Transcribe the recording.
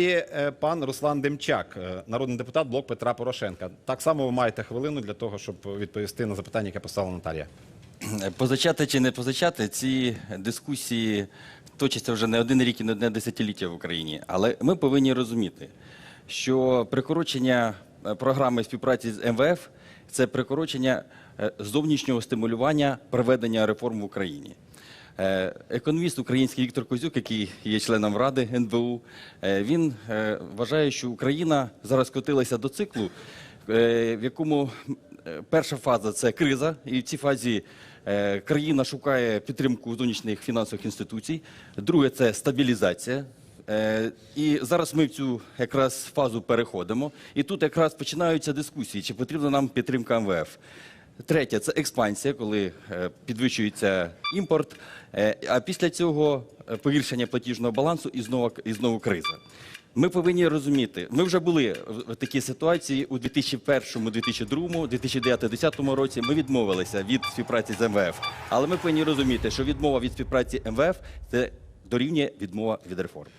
Далі е, пан Руслан Демчак, е, народний депутат блок Петра Порошенка. Так само ви маєте хвилину для того, щоб відповісти на запитання, яке поставила Наталія. Позачати чи не позачати, ці дискусії точаться вже не один рік і не одне десятиліття в Україні. Але ми повинні розуміти, що прикорочення е, програми співпраці з МВФ це прикорочення е, зовнішнього стимулювання проведення реформ в Україні. Е, Економіст український Віктор Козюк, який є членом Ради НБУ, е, він е, вважає, що Україна зараз скотилася до циклу, в якому перша фаза це криза, і в цій фазі країна шукає підтримку зовнішніх фінансових інституцій. Друге це стабілізація. І зараз ми в цю якраз фазу переходимо. І тут якраз починаються дискусії, чи потрібна нам підтримка МВФ. Третє це експансія, коли е, підвищується імпорт. Е, А після цього е, погіршення платіжного балансу і знову, і знову криза. Ми повинні розуміти, ми вже були в такій ситуації у 2001, 2002, 2009-2010 році. Ми відмовилися від співпраці з МВФ. Але ми повинні розуміти, що відмова від співпраці МВФ це дорівнює відмова від реформ.